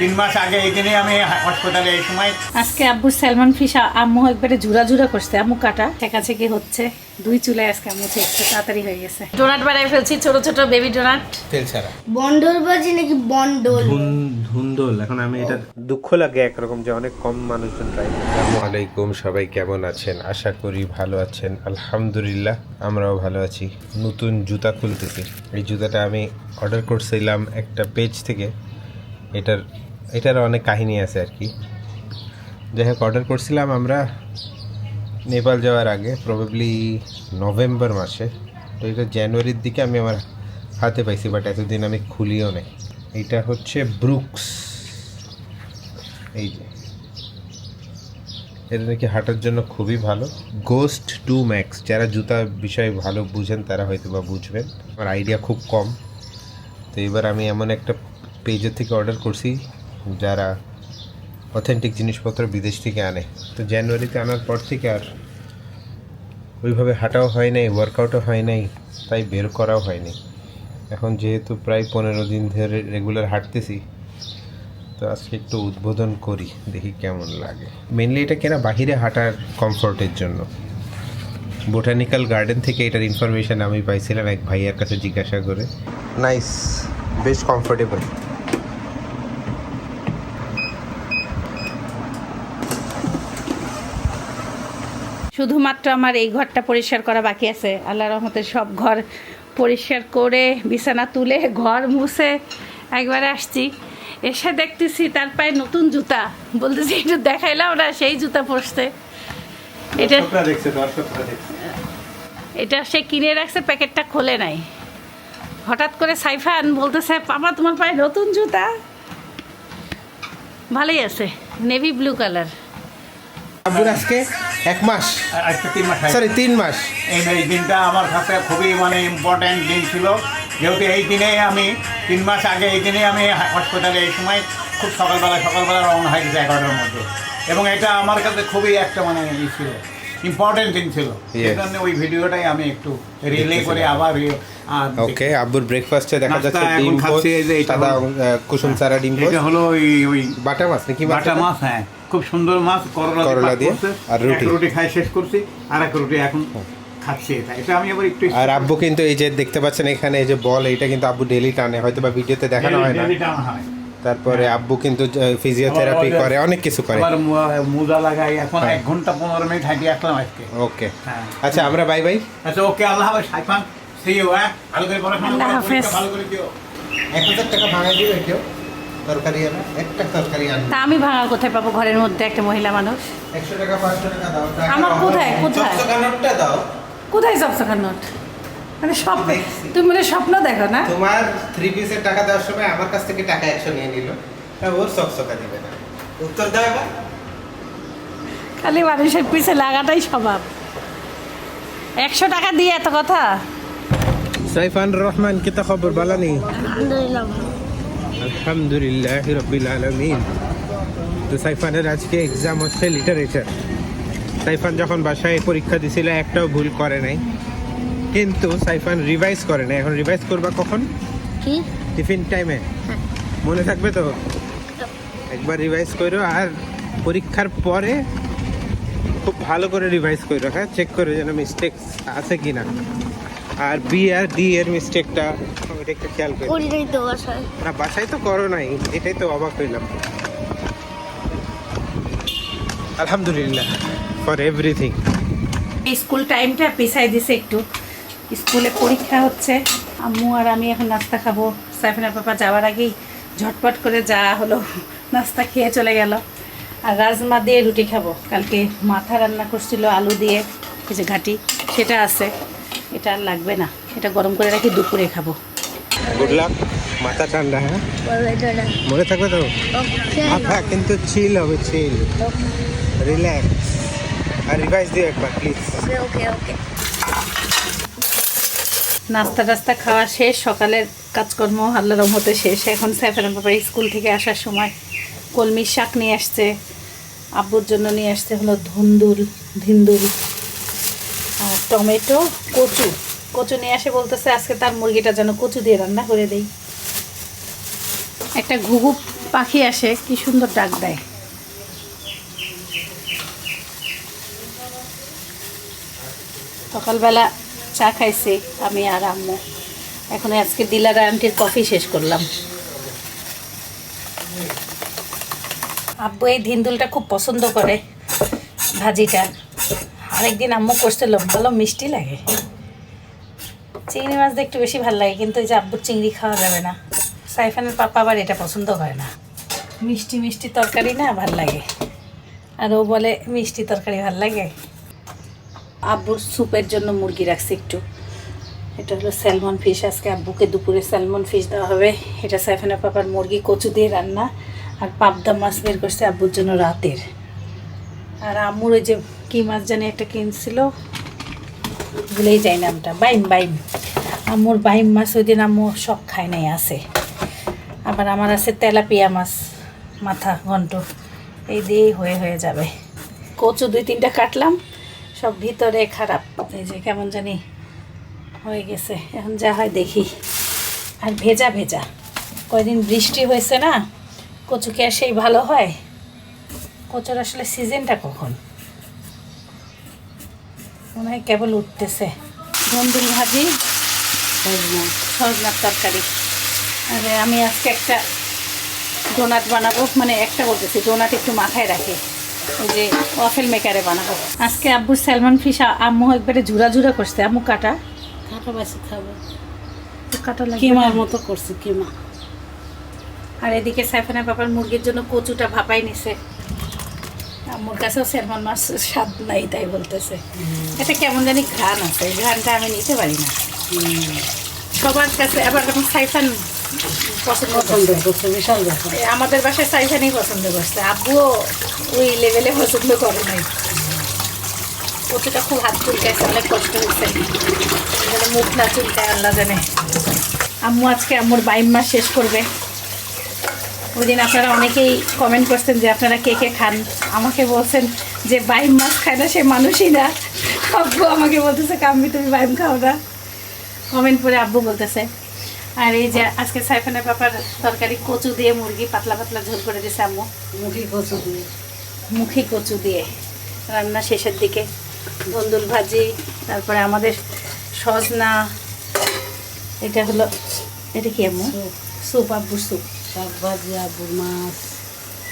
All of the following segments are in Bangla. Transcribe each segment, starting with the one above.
তিন মাস আগে এই দিনে আমি হাসপাতালে এই সময় আজকে আব্বু সালমান ফিশ আম্মু একবারে জুড়া জুড়া করছে। আম্মু কাটা ঠেকাছেকি হচ্ছে। দুই চুলায় আজকে আম্মু একটু তাড়াতাড়ি হয়ে গেছে। ডোনাট বানাই ফেলছি ছোট ছোট বেবি ডোনাট। তেল ছাড়া। বন্ডল বাজি নাকি বন্ডল? ধুন্দল এখন আমি এটা দুঃখ লাগে একরকম যে অনেক কম মানুষজন ট্রাই আসসালামু আলাইকুম সবাই কেমন আছেন? আশা করি ভালো আছেন। আলহামদুলিল্লাহ আমরাও ভালো আছি। নতুন জুতা খুলতেছি। এই জুতাটা আমি অর্ডার করছিলাম একটা পেজ থেকে। এটার এটার অনেক কাহিনী আছে আর কি। যাই হোক অর্ডার করছিলাম আমরা নেপাল যাওয়ার আগে প্রবাবলি নভেম্বর মাসে। তো এটা জানুয়ারির দিকে আমি আমার হাতে পাইছি বাট এতদিন আমি খুলিও নাই। এটা হচ্ছে ব্রুকস এই যে। এটা নাকি হাঁটার জন্য খুবই ভালো। গোস্ট টু ম্যাক্স যারা জুতা বিষয়ে ভালো বুঝেন, তারা হয়তো বা বুঝবেন। আমার আইডিয়া খুব কম। তো এবার আমি এমন একটা পেজের থেকে অর্ডার করছি যারা অথেন্টিক জিনিসপত্র বিদেশ থেকে আনে। তো জানুয়ারিতে আনার পর থেকে আর ওইভাবে হাঁটাও হয় নাই ওয়ার্কআউটও হয় নাই, তাই বের করাও হয়নি এখন যেহেতু প্রায় পনেরো দিন ধরে রেগুলার হাঁটতেছি, তো আজকে একটু উদ্বোধন করি, দেখি কেমন লাগে। মেনলি এটা কেনা বাহিরে হাঁটার কমফোর্টের জন্য। বোটানিক্যাল গার্ডেন থেকে এটার ইনফরমেশন আমি পাইছিলাম এক ভাইয়ার কাছে জিজ্ঞাসা করে। নাইস বেশ কমফোর্টেবল শুধুমাত্র আমার এই ঘরটা পরিষ্কার করা বাকি আছে। আল্লাহ রহমতে সব ঘর পরিষ্কার করে বিছানা তুলে ঘর মুছে একবারে আসছি। এসে দেখতেছি তার পায়ে নতুন জুতা। বলতেছি একটু দেখাইলাম না সেই জুতা পরছে। এটা এটা সে কিনে রাখছে প্যাকেটটা খোলে নাই। হঠাৎ করে সাইফান বলতেছে পাপা তোমার পায়ে নতুন জুতা? ভালোই আছে নেভি ব্লু কালার। আব্বুর আজকে এক মাস? আজকে তিন মাস সরি তিন মাস। এই দিনটা আমার কাছে খুবই মানে ইম্পর্ট্যান্ট দিন ছিল। যেহেতু এই দিনে আমি তিন মাস আগে এই দিনে আমি হসপিটালে এই সময় খুব সকালবেলা সকালবেলা রওনা হয়ে গেছে এগারোটার মধ্যে। এবং এটা আমার কাছে খুবই একটা মানে ই ছিল ইম্পর্টেন্ট দিন ছিল। সেই Yes. জন্য ওই ভিডিওটাই আমি একটু রিলে করে আবার ওকে আব্বুর ব্রেকফাস্টে দেখা যাচ্ছে ডিম খাচ্ছি এই যে এটা কুসুম চারা ডিম এটা হলো ওই ওই বাটা মাছ নাকি বাটা মাছ হ্যাঁ। খুব সুন্দর মাছ করলা করলা দিয়ে আর রুটি। রুটি খাই শেষ করছি। আর এক রুটি এখন খাচ্ছি এটা। এটা আমি আবার একটু আর আব্বু কিন্তু এই যে দেখতে পাচ্ছেন এখানে এই যে বল এটা কিন্তু আব্বু ডেলি টানে। হয়তো বা ভিডিওতে দেখানো হয় না। ডেলি টানা হয়। তারপরে আব্বু কিন্তু ফিজিওথেরাপি করে অনেক কিছু করে। আবার মু- লাগাই। এখন হ্যাঁ। এক ঘণ্টা পনেরো মিনিট হাঁটি আসলাম আজকে। ওকে। হ্যাঁ। আচ্ছা আমরা বাই বাই আচ্ছা ওকে আল্লাহ হাফেজ। সাইফান সি ইউ হ্যাঁ? ভালো করে পড়াশোনা করো, ভালো করে দিও। এক হাজার টাকা ভাঙা দিবে কেউ তরকারি আনা একটা তরকারি আনবে। তা আমি ভাঙা কোথায় পাবো? ঘরের মধ্যে একটা মহিলা মানুষ। একশো টাকা পাঁচশো টাকা দাও আমার কোথায়, কোথায়? নোটটা দাও। কোথায় নোট মানে স্বপ্ন দেখছি। তুমি মানে স্বপ্ন দেখো না? তোমার থ্রি পিসের টাকা দেওয়ার সময় আমার কাছ থেকে টাকা একশো নিয়ে নিল। ওর দিবে না। উত্তর দাও এবার। খালি মানুষের পিছে লাগাটাই স্বভাব। একশো টাকা দিয়ে এত কথা? সাইফান রহমান কিতা খবর? বালানি আলহামদুলিল্লাহ আলহামদুলিল্লাহ রবিল আলমিন। তো সাইফানের আজকে এক্সাম হচ্ছে লিটারেচার সাইফান যখন বাসায় পরীক্ষা দিছিল একটাও ভুল করে নাই। কিন্তু সাইফান রিভাইজ করে নাই। এখন রিভাইজ করবা কখন? কি? টিফিন টাইমে মনে থাকবে তো? একবার রিভাইজ করো আর পরীক্ষার পরে খুব ভালো করে রিভাইজ করো হ্যাঁ? চেক করো যেন মিস্টেক আছে কি না আর বি আর ডি এর মিস্টেকটা ওইটা একটু খেয়াল করো। করি নাই তো বাসায়। না বাসায় তো করো নাই এটাই তো অবাক হইলাম। আলহামদুলিল্লাহ ফর এভরিথিং স্কুল টাইমটা পিছাই দিছে একটু। স্কুলে পরীক্ষা হচ্ছে। আম্মু আর আমি এখন নাস্তা খাব। সাইফিনার পাপা যাওয়ার আগেই ঝটপট করে যা হলো নাস্তা খেয়ে চলে গেল। আর রাজমা দিয়ে রুটি খাব। কালকে মাথা রান্না করছিল আলু দিয়ে কিছু ঘাটি সেটা আছে। এটা আর লাগবে না। এটা গরম করে রাখি দুপুরে খাব। গুড লাক মাথা ঠান্ডা হ্যাঁ? মনে থাকবে তো? মাথা কিন্তু চিল হবে চিল রিল্যাক্স আর রিভাইজ দিও একবার প্লিজ ওকে ওকে নাস্তা টাস্তা খাওয়া শেষ সকালের কাজকর্ম আল্লাহ রহমতে শেষ। এখন সাইফান বাবার স্কুল থেকে আসার সময় কলমির শাক নিয়ে আসছে। আব্বুর জন্য নিয়ে আসতে হলো ধুন্দুল ধিন্দুল। টমেটো, কচু। কচু নিয়ে আসে বলতেছে আজকে তার মুরগিটা যেন কচু দিয়ে রান্না করে দেই। একটা ঘুঘু পাখি আসে, কি সুন্দর ডাক দেয়। সকালবেলা চা খাইছি আমি আর আম্মু। এখন আজকে দিলার আন্টির কফি শেষ করলাম। আব্বু এই ধিন্দুলটা খুব পছন্দ করে ভাজিটা। আরেকদিন আম্মু করছিল ভালো মিষ্টি লাগে। চিংড়ি মাছ একটু বেশি ভালো লাগে, কিন্তু এই যে আব্বুর চিংড়ি খাওয়া যাবে না। সাইফানের পাপা আবার এটা পছন্দ করে না। মিষ্টি মিষ্টি তরকারি না ভালো লাগে। আর ও বলে, মিষ্টি তরকারি ভালো লাগে। আব্বুর স্যুপের জন্য মুরগি রাখছি একটু। এটা হলো স্যালমন ফিশ আজকে আব্বুকে দুপুরে স্যালমন ফিশ দেওয়া হবে। এটা সাইফানের পাপার মুরগি কচু দিয়ে রান্না। আর পাবদা মাছ বের করছে আব্বুর জন্য রাতের। আর আম্মুর ওই যে কী মাছ জানি একটা কিনছিল? ভুলেই যাই নামটা। বাইম বাইম। আম্মুর বাইম মাছ ওই দিন আম্মু সব খায় নাই, আছে। আবার আমার আছে তেলাপিয়া মাছ, মাথা, ঘন্ট। এই দিয়েই হয়ে হয়ে যাবে। কচু দুই তিনটা কাটলাম, সব ভিতরে খারাপ। এই যে কেমন জানি হয়ে গেছে। এখন যা হয় দেখি। আর ভেজা ভেজা। কয়দিন বৃষ্টি হয়েছে না, কচু কি সেই ভালো হয়? কচুর আসলে সিজনটা কখন? মনে হয় কেবল উঠতেছে। ধন্দুল ভাজি সজনার তরকারি। আরে আমি আজকে একটা ডোনাট বানাবো মানে একটা বলতেছি ডোনাট একটু মাথায় রাখি। ওই যে ওয়াফেল মেকারে বানাবো। আজকে আব্বু স্যালমন ফিশ আম্মু একবারে ঝুরা ঝুরা করছে। আম্মু কাটা? কাটা বেশি খাব। কাটা লাগবে কিমার মতো করছে কিমা? আর এদিকে সাইফানের বাবার মুরগির জন্য কচুটা ভাপাই নিছে। আম্মুর কাছেও স্যালমন মাছ স্বাদ নাই তাই বলতেছে। এটা কেমন জানি ঘ্রাণ আছে এই ঘ্রাণটা আমি নিতে পারি না। সবার কাছে আবার যখন সাইফান পছন্দ পছন্দ করছে বিশাল ব্যাপার। আমাদের বাসায় সাইফানই পছন্দ করছে। আব্বুও ওই লেভেলে পছন্দ করে নাই। কচুটা খুব হাত চুলকাইছে অনেক কষ্ট হয়েছে। এখানে মুখ না চুলকায় আল্লাহ জানে। আম্মু আজকে আম্মুর বাইম মাস শেষ করবে। ওই দিন আপনারা অনেকেই কমেন্ট করছেন যে আপনারা কে কে খান? আমাকে বলছেন যে বাইম মাছ খায় না সে মানুষই না। আব্বু আমাকে বলতেছে কাম্মি তুমি বাইম খাও না। কমেন্ট করে আব্বু বলতেছে। আর এই যে আজকে সাইফানের পাপার তরকারি কচু দিয়ে মুরগি পাতলা পাতলা ঝোল করে দিয়েছে আম্মু। মুখি কচু দিয়ে। মুখি কচু দিয়ে রান্না শেষের দিকে। ধন্দুল ভাজি তারপরে আমাদের সজনা। এটা হলো এটা কি আম্মু? স্যুপ। স্যুপ আব্বুর স্যুপ। শাক ভাজি আবুর মাছ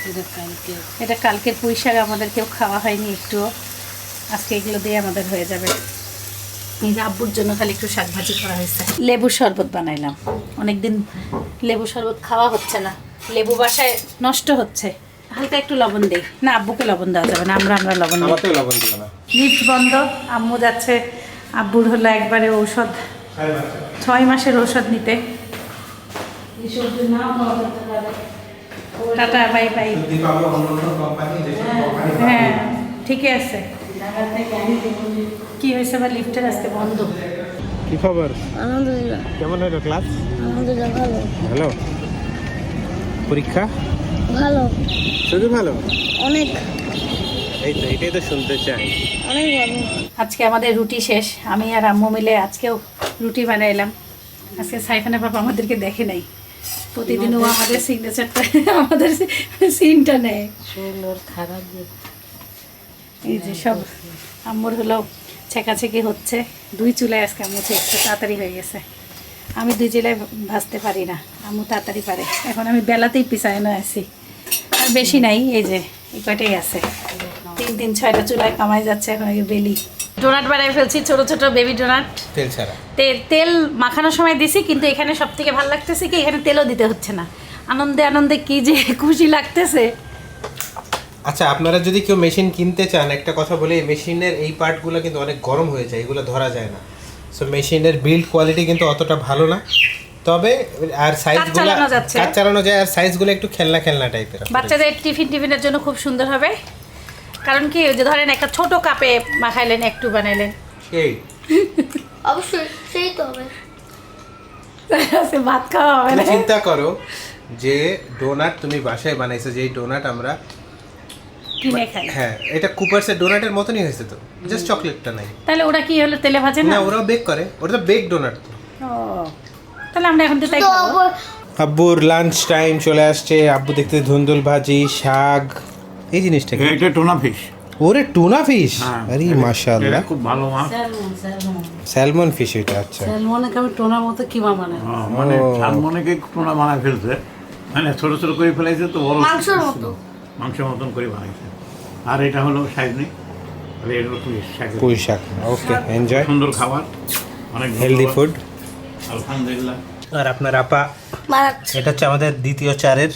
এটা কালকে। এটা কালকের পুঁই শাক আমাদের কেউ খাওয়া হয়নি একটুও আজকে এগুলো দিয়ে আমাদের হয়ে যাবে। এই আব্বুর জন্য খালি একটু শাক ভাজি করা হয়েছে। লেবুর শরবত বানাইলাম। অনেকদিন লেবু শরবত খাওয়া হচ্ছে না। লেবু বাসায় নষ্ট হচ্ছে। হালকা একটু লবণ দেই। না আব্বুকে লবণ দেওয়া যাবে না আমরা আমরা লবণ দিই। লবণ দিও না। লিফট বন্ধ। আম্মু যাচ্ছে আব্বুর হলো একবারে ঔষধ। ছয় মাসের ঔষধ নিতে। Tata bye bye. হ্যাঁ। ঠিকই আছে। কি হয়েছে বা লিফটের আজকে বন্ধ? কি খবর? আলহামদুলিল্লাহ। কেমন হলো ক্লাস আলহামদুলিল্লাহ ভালো। ভালো? পরীক্ষা? ভালো। শুধু ভালো? অনেক। এই তো এটাই তো শুনতে চাই। অনেক ভালো। আজকে আমাদের রুটি শেষ। আমি আর আম্মু মিলে আজকেও রুটি বানাইলাম। আজকে সাইফানের বাবা আমাদেরকে দেখে নাই। প্রতিদিন ও আমাদের সিগনেচারটা আমাদের সিনটা নেয়। এই যে সব আম্মুর হলো ছেঁকাছেকি হচ্ছে। দুই চুলায় আজকে আম্মু ছেঁকছে তাড়াতাড়ি হয়ে গেছে। আমি দুই চুলায় ভাজতে পারি না আম্মু তাড়াতাড়ি পারে। এখন আমি বেলাতেই পিছায় না আছি। আর বেশি নাই এই যে এই কয়টাই আছে। তিন তিন ছয়টা চুলায় কামাই যাচ্ছে এখন বেলি। ডোনাট বানাই ফেলছি ছোট ছোট বেবি ডোনাট। তেল ছাড়া। তেল তেল মাখানোর সময় দিছি কিন্তু এখানে সব থেকে ভালো লাগতেছে কি এখানে তেলও দিতে হচ্ছে না। আনন্দে আনন্দে কি যে খুশি লাগতেছে। আচ্ছা আপনারা যদি কেউ মেশিন কিনতে চান একটা কথা বলি মেশিনের এই পার্টগুলো কিন্তু অনেক গরম হয়ে যায় এগুলো ধরা যায় না। সো মেশিনের বিল্ড কোয়ালিটি কিন্তু অতটা ভালো না। তবে আর সাইজগুলো চালানো যাচ্ছে। কাজ চালানো যায় আর সাইজগুলো একটু খেলনা খেলনা টাইপের বাচ্চাদের টিফিন টিফিনের জন্য খুব সুন্দর হবে। কারণ কি ওই যে ধরেন একটা ছোট কাপে মাখাইলেন একটু বানাইলেন। সেই অবশ্যই সেই তো হবে। সে ভাত খাওয়া হবে তুমি না। চিন্তা করো যে ডোনাট তুমি বাসায় বানাইছো যেই ডোনাট আমরা কিনে খাই। হ্যাঁ এটা কুপার্সের ডোনাটের মতনই হয়েছে তো জাস্ট চকলেটটা নাই। তাহলে ওরা কি হলো তেলে ভাজে না? ওরাও বেক করে ওটা তো বেক ডোনাট তো ও তাহলে আমরা এখন তো তাই খাব আব্বুর লাঞ্চ টাইম চলে আসছে আব্বু দেখতে ধুন্দুল ভাজি শাক এই জিনিসটা এটা টোনা ফিশ ওরে টুনা ফিশ? হ্যাঁ, আরে মাশাআল্লাহ। খুব ভালো মাছ। Salmon salmon. স্যালমন ফিশ এটা আচ্ছা। স্যালমনকে আমি টোনার মতো কিমা বানাই মানে মানে সালমনেকে টোনা বানায় ফেলছে। মানে ছোট ছোট করে ফেলাইছে তো বড় মাংসের মতো। মাংসের মতন করে বানাইছে। আর এটা হলো সাইজনি আর এটা হলো পুলিশ শাক। পুঁই শাক ওকে এনজয় সুন্দর খাবার। অনেক হেলদি ফুড আলহামদুলিল্লাহ। আর আপনার আপা মারাচ্ছে এটা হচ্ছে আমাদের দ্বিতীয় চারের।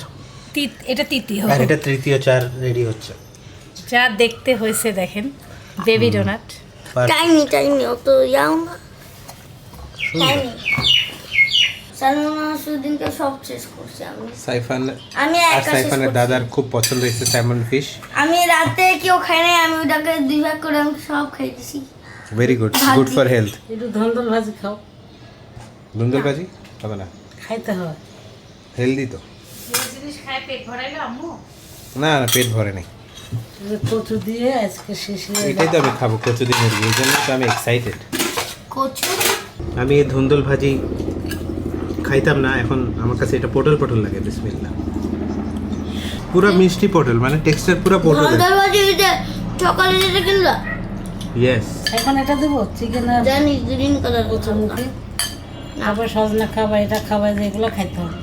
তিত- এটা তৃতীয়। আর এটা তৃতীয় চার রেডি হচ্ছে। যা দেখতে হয়েছে দেখেন। বেবি ডোনাট টাইনি টাইনি অত ইয়াও না টাইনি সালমান সুদিনকে সব শেষ করছি আমি। সাইফান আমি আর সাইফানের দাদার খুব পছন্দ হয়েছে স্যামন ফিশ আমি রাতে কেউ খাই নাই আমি ওটাকে দুই ভাগ করে আমি সব very good good for health একটু ধন্দল ভাজি খাও। ধুন্দুল ভাজি? হবে না। খাইতে হয় হেলদি তো। জিনিস খায় পেট ভরাইলো আম্মু? না না পেট ভরে নেই। কচু দিয়ে আজকে শেষে এটাই তো আমি খাব কচু দিয়ে মুরগি এই জন্য তো আমি এক্সাইটেড কচু? আমি এই ধুন্দুল ভাজি খাইতাম না এখন আমার কাছে এটা পটল পটল লাগে বিসমিল্লা পুরো মিষ্টি পটল মানে টেক্সচার পুরো পটল ওই যে সকালে যেটা কিনলা? ইয়েস এখন এটা দেবো চিকেন আর জানি গ্রিন কালার কচু মুখে তারপর সজনা খাবা এটা খাবা যেগুলো খাইতে হবে।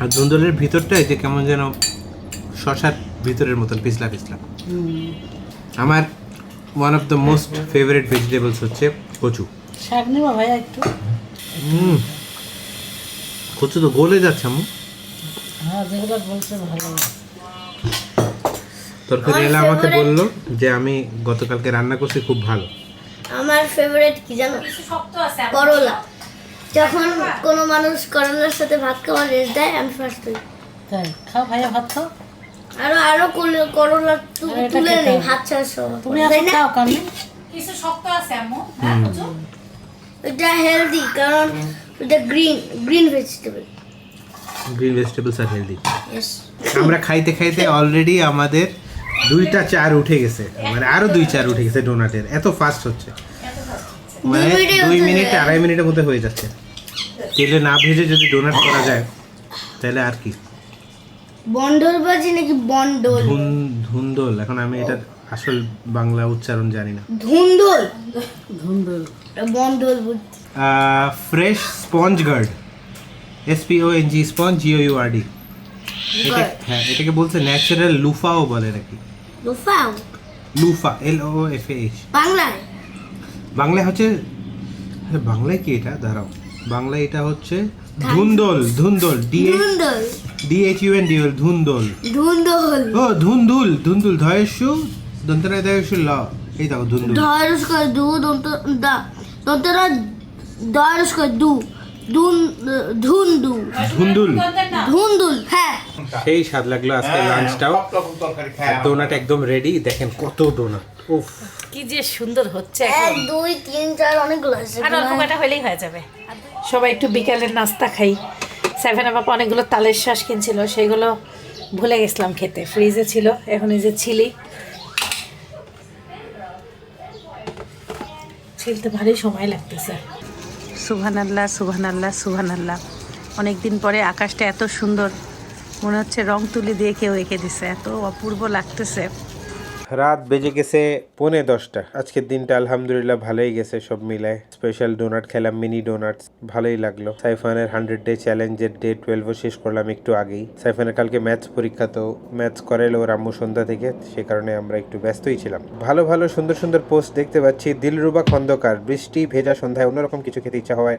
আর ধুন্দুলের ভিতরটা এই যে কেমন যেন শশার ভিতরের মতন পিছলা পিছলা আমার one of the most favourite vegetables হচ্ছে কচু। শাক নেবা ভাইয়া একটু? হুম। কচু তো গলে যাচ্ছে আম্মু। হ্যাঁ যেগুলো বলছে ভালো। তরকারি এলা আমাকে বলল যে আমি গতকালকে রান্না করছি খুব ভালো। আমার ফেভারিট কি জানো? শক্ত আছে করলা। যখন কোনো মানুষ করলার সাথে ভাত খাওয়ার রেস দেয় আমি ফার্স্ট হই তাই খাও ভাইয়া ভাত খাও। আরও আরও করলে- এটা তুলে নেই ভাত ছাড়া সব। তুমি এখন খাও কামি কিছু শক্ত আছে আম্মু। হ্যাঁ এটা হেলদি কারণ এটা green green vegetable green vegetables আর হেলদি আমরা খাইতে খাইতে অলরেডি আমাদের দুইটা চার উঠে গেছে। মানে আরও দুই চার উঠে গেছে ডোনাটের এত ফাস্ট হচ্ছে। মানে দুই মিনিট আড়াই মিনিটের মধ্যে হয়ে যাচ্ছে। তেলে না ভেজে যদি ডোনাট করা যায় তাহলে আর কি? বন্ডল বাজি নাকি বন্ডল? ধুন ধুন্দল এখন আমি এটা আসল বাংলা উচ্চারণ জানি না। ধুন্দল ধুন্দুল bundle fresh sponge gourd. S P O N G sponge G O U R D এটা হ্যাঁ এটাকে বলছে ন্যাচারাল লুফাও বলে নাকি। লুফাও লুফা এল ও এফ এইচ বাংলায়? বাংলায় হচ্ছে আরে বাংলায় কি এটা? দাঁড়াও। বাংলায় এটা হচ্ছে ধুন্দল ধুন্দল D ধুন্দল D H U N D L ধুন্দল। ধুন্দল। ও ধুন্দুল ধুন্দুল ধয়েশু দন্তরায় ধয়েশু ল। এই দেখো ধুন্দুল। ধরস করে দু দন্ত দা দন্তরা ধরস করে দু দুন ধুন্দু। ধুন্দুল। ধুন্দুল হ্যাঁ। সেই স্বাদ লাগল আজকে লাঞ্চটাও ডোনাট একদম রেডি দেখেন কত ডোনাট উফ। কি যে সুন্দর হচ্ছে এক দুই তিন চার অনেকগুলো আছে। আর অল্প কটা হলেই হয়ে যাবে। সবাই একটু বিকালের নাস্তা খাই। সেভেন বাপা অনেকগুলো তালের শ্বাস কিনছিল, সেগুলো ভুলে গেছিলাম খেতে। ফ্রিজে ছিল, এখন এই যে ছিলি ছিলতে ভারী সময় লাগতেছে। সুবহান আল্লাহ সুবহান আল্লাহ সুবহান আল্লাহ অনেকদিন পরে আকাশটা এত সুন্দর, মনে হচ্ছে রং তুলি দিয়ে কেউ এঁকে দিছে, এত অপূর্ব লাগতেছে। রাত বেজে গেছে পৌনে দশটা। আজকের দিনটা আলহামদুলিল্লাহ ভালোই গেছে সব মিলায়। স্পেশাল ডোনাট খেলাম মিনি ডোনাট ভালোই লাগল। সাইফানের হান্ড্রেড ডে চ্যালেঞ্জের ডে টুয়েলভও শেষ করলাম একটু আগেই। সাইফানের কালকে ম্যাথস পরীক্ষা, তো ম্যাথস করাইলো ওর আম্মু সন্ধ্যা থেকে, সে কারণে আমরা একটু ব্যস্তই ছিলাম। ভালো ভালো, সুন্দর সুন্দর পোস্ট দেখতে পাচ্ছি। দিলরুবা খন্দকার, বৃষ্টি, ভেজা সন্ধ্যায় অন্যরকম কিছু খেতে ইচ্ছা হওয়ায়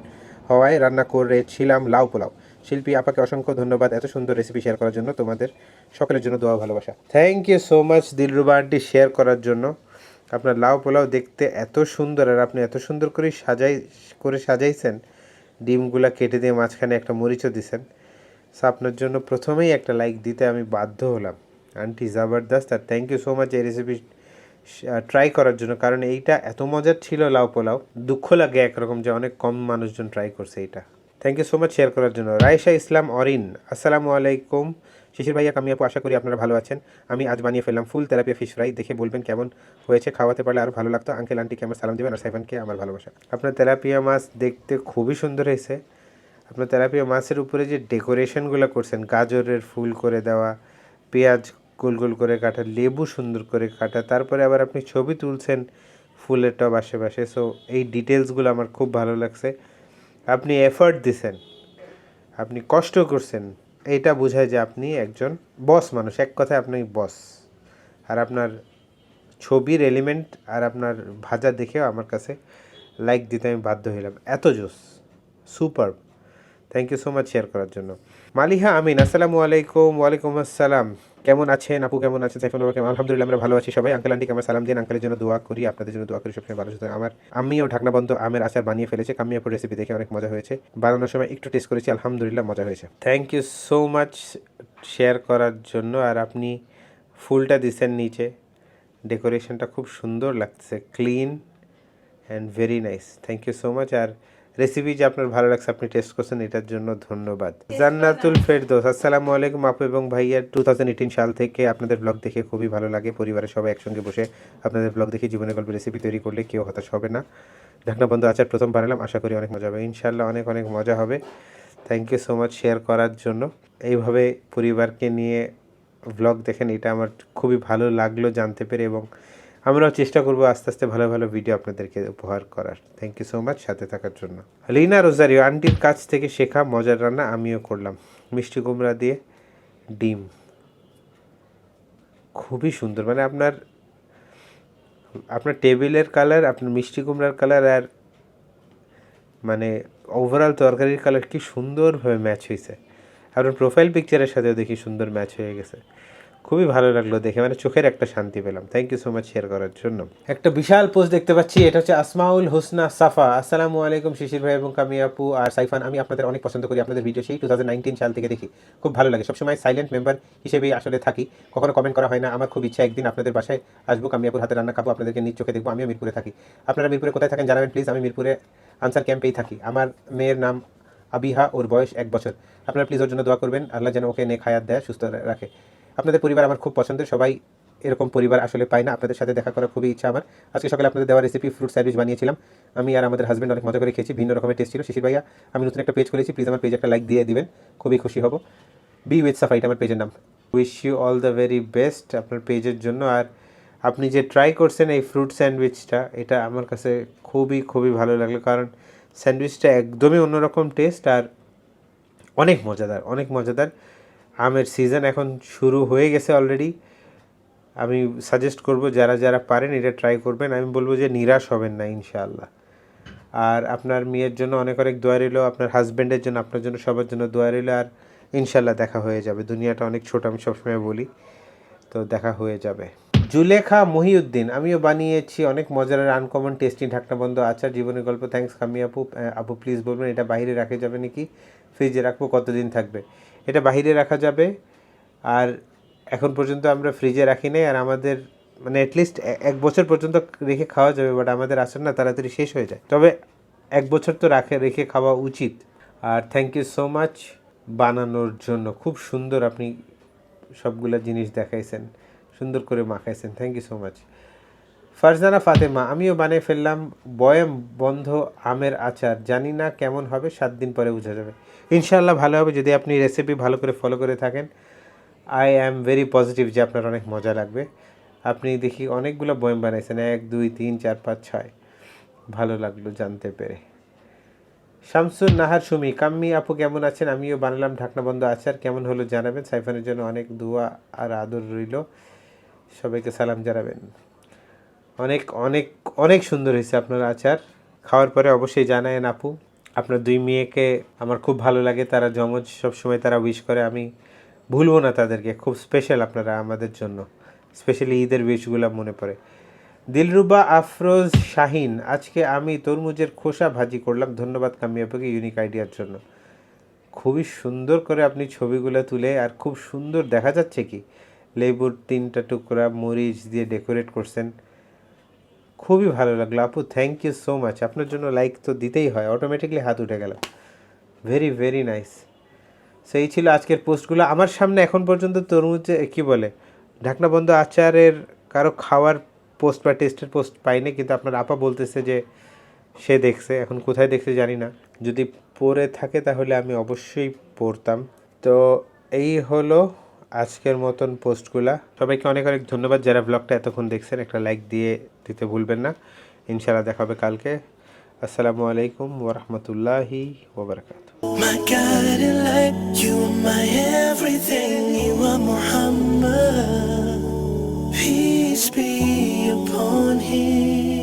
হওয়ায় রান্না করেছিলাম লাউ পোলাও। শিল্পী, আপাকে অসংখ্য ধন্যবাদ এত সুন্দর রেসিপি শেয়ার করার জন্য তোমাদের সকলের জন্য দোয়া ভালোবাসা। Thank you so much Dilruba aunty share করার জন্য। আপনার লাউ পোলাও দেখতে এত সুন্দর আর আপনি এত সুন্দর করে সাজাই, করে সাজাইছেন। ডিমগুলা কেটে দিয়ে মাঝখানে একটা মরিচও দিছেন। সো আপনার জন্য প্রথমেই একটা লাইক দিতে আমি বাধ্য হলাম। আন্টি জাবরদস্ত আর থ্যাংক ইউ সো মাচ এই রেসিপি ট্রাই করার জন্য। কারণ এইটা এত মজার ছিল লাউ পোলাও। দুঃখ লাগে একরকম যে অনেক কম মানুষজন ট্রাই করছে এইটা। Thank you so much share করার জন্য। রায়শা ইসলাম অরিন, আসসালামু আলাইকুম। শিশির ভাইয়া আমি কামিয়াপু আশা করি আপনারা ভালো আছেন। আমি আজ বানিয়ে ফেললাম ফুল তেলাপিয়া ফিশ ফ্রাই দেখে বলবেন কেমন হয়েছে। খাওয়াতে পারলে আরও ভালো লাগতো। আঙ্কেল আন্টিকে আমার সালাম দেবেন আর সাইফানকে আমার ভালোবাসা। আপনার তেলাপিয়া মাছ দেখতে খুবই সুন্দর হয়েছে। আপনার তেলাপিয়া মাছের উপরে যে ডেকোরেশনগুলো করছেন, গাজরের ফুল করে দেওয়া, পেঁয়াজ গোল গোল করে কাটা, লেবু সুন্দর করে কাটা, তারপরে আবার আপনি ছবি তুলছেন ফুলের টব আশেপাশে। সো এই ডিটেলসগুলো আমার খুব ভালো লাগছে। আপনি এফার্ট দিছেন, আপনি কষ্ট করছেন এটা বোঝায় যে আপনি একজন বস মানুষ, এক কথায় আপনি বস আর আপনার ছবির এলিমেন্ট আর আপনার ভাজা দেখেও আমার কাছে লাইক দিতে আমি বাধ্য হইলাম। এত জোস super thank you so much share করার জন্য। মালিহা, আমিন, আসসালামু আলাইকুম, ওয়ালাইকুম আসসালাম। কেমন আছেন? আপু কেমন আছেন? সাইফুল কেমন? আলহামদুলিল্লাহ, আমরা ভালো আছি সবাই। আঙ্কেল আন্টিকে আমরা সালাম দিন। আঙ্কেলের জন্য দোয়া করি, আপনাদের জন্য দোয়া করি, সবসময় ভালো সুতরাং আমার আমিও ঢাকনা বন্ধ, আমের আচার বানিয়ে ফেলেছে। কামিয়াপুর রেসিপি দেখে অনেক মজা হয়েছে। বানানোর সময় একটু টেস্ট করেছি, আলহামদুলিল্লাহ মজা হয়েছে। Thank you so much share করার জন্য। আর আপনি ফুলটা দিছেন নিচে। ডেকোরেশনটা খুব সুন্দর লাগছে clean and very nice thank you so much R recipe যে আপনার ভালো লাগছে আপনি টেস্ট করছেন এটার জন্য ধন্যবাদ। জান্নাতুল ফেরদোস আসসালামু আলাইকুম আপু এবং ভাইয়া। টু থাউজেন্ড এইটিন সাল থেকে আপনাদের ব্লগ দেখে খুবই ভালো লাগে। পরিবারের সবাই একসঙ্গে বসে আপনাদের ব্লগ দেখে জীবনের গল্প রেসিপি তৈরি করলে কেউ হতাশ হবে না। ঢাকনা বন্ধু আচার প্রথম বানালাম আশা করি অনেক মজা হবে। ইনশাল্লাহ অনেক অনেক মজা হবে। Thank you so much share করার জন্য। এইভাবে পরিবারকে নিয়ে ব্লগ দেখেন এটা আমার খুবই ভালো লাগল জানতে পেরে এবং আমরাও চেষ্টা করব আস্তে আস্তে ভালো ভালো ভিডিও আপনাদেরকে উপহার করার। থ্যাংক ইউ সো মাচ সাথে থাকার জন্য। লিনা রোজারিও, আন্টির কাছ থেকে শেখা মজার রান্না আমিও করলাম। মিষ্টি কুমড়া দিয়ে ডিম। খুবই সুন্দর। মানে আপনার আপনার টেবিলের কালার আপনার মিষ্টি কুমড়ার কালার আর মানে ওভারঅল তরকারির কালার কি সুন্দরভাবে ম্যাচ হয়েছে আপনার প্রোফাইল পিকচারের সাথেও দেখি সুন্দর ম্যাচ হয়ে গেছে। খুবই ভালো লাগল দেখে। মানে চোখের একটা শান্তি পেলাম। Thank you so much share করার জন্য। একটা বিশাল পোস্ট দেখতে পাচ্ছি, এটা হচ্ছে আসমাউল হোসনা সাফা। আসসালামু আলাইকুম শিশির ভাই এবং কামি আপু আর সাইফান। আমি আপনাদের অনেক পছন্দ করি, আপনাদের ভিডিও সেই টু সাল থেকে দেখি। খুব ভালো লাগে। সবসময় সাইলেন্ট মেম্বার হিসেবেই আসলে থাকি। কখনো কমেন্ট করা হয় না। আমার খুব ইচ্ছা একদিন আপনাদের বাসায় আসব। কামিয়াপুর হাতে রান্না খাব, আপনাদেরকে নিজ চোখে দেখব। আমিও মিরপুরে থাকি। আপনারা মিরপুরে কোথায় থাকেন জানাবেন প্লিজ আমি মিরপুরে আনসার ক্যাম্পেই থাকি। আমার মেয়ের নাম আবিহা, ওর বয়স এক বছর। আপনারা প্লিজ ওর জন্য দোয়া করবেন। আল্লাহ যেন ওকে নেক হায়াত দেয়, সুস্থ রাখে। আপনাদের পরিবার আমার খুব পছন্দের, সবাই এরকম পরিবার আসলে পায় না, আপনাদের সাথে দেখা করার খুবই ইচ্ছা আমার। আজকে সকালে আপনাদের দেওয়া রেসিপি ফ্রুট স্যান্ডউইচ বানিয়েছিলাম। আমি আর আমাদের হাজব্যান্ড অনেক মজা করে খেয়েছি, ভিন্ন রকমের টেস্ট ছিল। শিশির ভাইয়া, আমি নতুন একটা পেজ খুলেছি প্লিজ আমার পেজে একটা লাইক দিয়ে দিবেন, খুবই খুশি হব। বি উইথ সাফা এটা আমার পেজের নাম। Wish you all the very best আপনার পেজের জন্য। আর আপনি যে ট্রাই করছেন এই ফ্রুট স্যান্ডউইচটা এটা আমার কাছে খুবই খুবই ভালো লাগল। কারণ স্যান্ডউইচটা একদমই অন্যরকম টেস্ট আর অনেক মজাদার অনেক মজাদার। আমের সিজন এখন শুরু হয়ে গেছে অলরেডি আমি সাজেস্ট করব যারা যারা পারেন এটা ট্রাই করবেন। আমি বলব যে নিরাশ হবেন না, ইনশাআল্লাহ। আর আপনার মেয়ের জন্য অনেক অনেক দোয়া রইল, আপনার হাজব্যান্ডের জন্য, আপনার জন্য সবার জন্য দোয়া রইল। আর ইনশাল্লাহ দেখা হয়ে যাবে। দুনিয়াটা অনেক ছোট, আমি সবসময় বলি। তো দেখা হয়ে যাবে। জুলেখা মহিউদ্দিন, আমিও বানিয়েছি অনেক মজার আর আনকমন টেস্টি ঢাকনা বন্ধ আচার, জীবনের গল্প। থ্যাঙ্কস কামি আপু। আপু প্লিজ বলবেন, এটা বাইরে রাখা যাবে নাকি? ফ্রিজে রাখব, কতদিন থাকবে? এটা বাইরে রাখা যাবে। আর এখন পর্যন্ত আমরা ফ্রিজে রাখি নাই আর আমাদের মানে অ্যাটলিস্ট এক বছর পর্যন্ত রেখে খাওয়া যাবে বাট আমাদের আচার না তাড়াতাড়ি শেষ হয়ে যায়। তবে এক বছর তো রাখে, রেখে খাওয়া উচিত। আর থ্যাংক ইউ সো মাচ বানানোর জন্য। খুব সুন্দর আপনি সবগুলা জিনিস দেখাইছেন, সুন্দর করে মাখাইছেন। Thank you so much Farzana Fatema, আমিও বানিয়ে ফেললাম বয়াম বন্ধ আমের আচার। জানি না কেমন হবে, সাত দিন পরে বোঝা যাবে। ইনশাল্লাহ ভালো হবে যদি আপনি রেসিপি ভালো করে ফলো করে থাকেন। আই অ্যাম ভেরি পজিটিভ যে আপনার অনেক মজা লাগবে। আপনি দেখি অনেকগুলো বয়াম বানাইছেন, এক, দুই, তিন, চার, পাঁচ, ছয়। ভালো লাগল জানতে পেরে। শামসুর নাহার সুমি, কাম্মি আপু কেমন আছেন? আমিও বানালাম ঢাকনা বন্ধ। আচার কেমন হলো জানাবেন? সাইফানের জন্য অনেক দোয়া আর আদর রইল। সবাইকে সালাম জানাবেন। অনেক অনেক অনেক সুন্দর হয়েছে আপনার আচার। খাওয়ার পরে অবশ্যই জানায়েন আপু। আপনার দুই মেয়েকে আমার খুব ভালো লাগে, তারা জমজ, সবসময় তারা উইশ করে। আমি ভুলবো না তাদেরকে, খুব স্পেশাল আপনারা আমাদের জন্য স্পেশালি ঈদের উইশগুলো মনে পড়ে। দিলরুবা আফরোজ শাহিন, আজকে আমি তরমুজের খোসা ভাজি করলাম। ধন্যবাদ কামিয়াপুকে ইউনিক আইডিয়ার জন্য। খুবই সুন্দর করে আপনি ছবিগুলো তুলে, আর খুব সুন্দর দেখা যাচ্ছে কি, লেবুর তিনটা টুকরা মরিচ দিয়ে ডেকোরেট করছেন। খুবই ভালো লাগল। আপু থ্যাংক ইউ সো মাচ আপনার জন্য লাইক তো দিতেই হয় অটোমেটিকলি হাত উঠে গেল। ভেরি ভেরি নাইস সেই ছিল আজকের পোস্টগুলো। আমার সামনে এখন পর্যন্ত তরমুজ, কি বলে ঢাকনা বন্ধ আচারের কারও খাওয়ার পোস্ট বা টেস্টের পোস্ট পাইনি, কিন্তু আপনার আপা বলতেছে যে সে দেখছে, এখন কোথায় দেখছে জানি না। যদি পড়ে থাকে তাহলে আমি অবশ্যই পড়তাম। তো, এই হলো আজকের মতন পোস্টগুলা সবাইকে অনেক অনেক ধন্যবাদ যারা ব্লগটা এতক্ষণ দেখছেন, একটা লাইক দিয়ে দিতে ভুলবেন না ইনশাল্লাহ দেখা হবে কালকে আসসালামু আলাইকুম ওরহমতুল্লাহি ওবরাকাত My guiding. Peace be upon him.